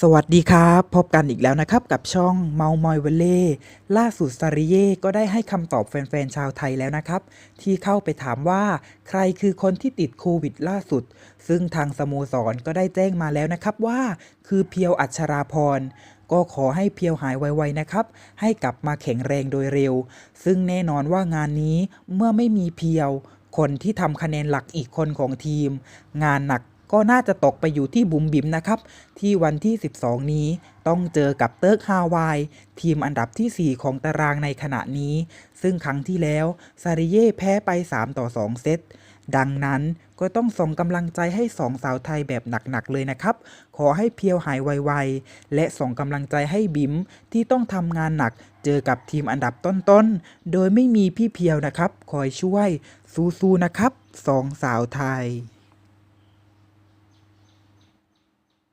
สวัสดีครับ พบกันอีกแล้วนะครับ กับช่องเมามอยเวลเล่ล่าสุดซาริเย่ก็ได้ให้คำตอบแฟนๆชาวไทยแล้วนะครับ ที่เข้าไปถามว่าใครคือคนที่ติดโควิดล่าสุด ซึ่งทางสโมสรก็ได้แจ้งมาแล้วนะครับว่า คือเพียวอัชราพรก็ขอให้เพียวหายไวๆนะครับ ให้กลับมาแข็งแรงโดยเร็ว ซึ่งแน่นอนว่างานนี้เมื่อไม่มีเพียว คนที่ทำคะแนนหลักอีกคนของทีม งานหนัก ก็น่าจะตกไปอยู่ที่บุ๋มบิมนะครับ ที่วันที่ 12 นี้ต้องเจอกับเติร์กฮาวาย ทีมอันดับทีสี่ 4 ของตารางในขณะนี้ ซึ่งครั้งที่แล้วซาริเย่แพ้ไป 3 ต่อ 2 เซตดังนั้นก็ต้องส่งกำลังใจให้สองสาวไทยแบบหนักๆเลยนะครับ ขอให้เพียวหายไวๆ และส่งกำลังใจให้บิมที่ต้องทำงานหนัก เจอกับทีมอันดับต้นๆ โดยไม่มีพี่เพียวนะครับ คอยช่วยสู้ๆนะครับสองสาวไทย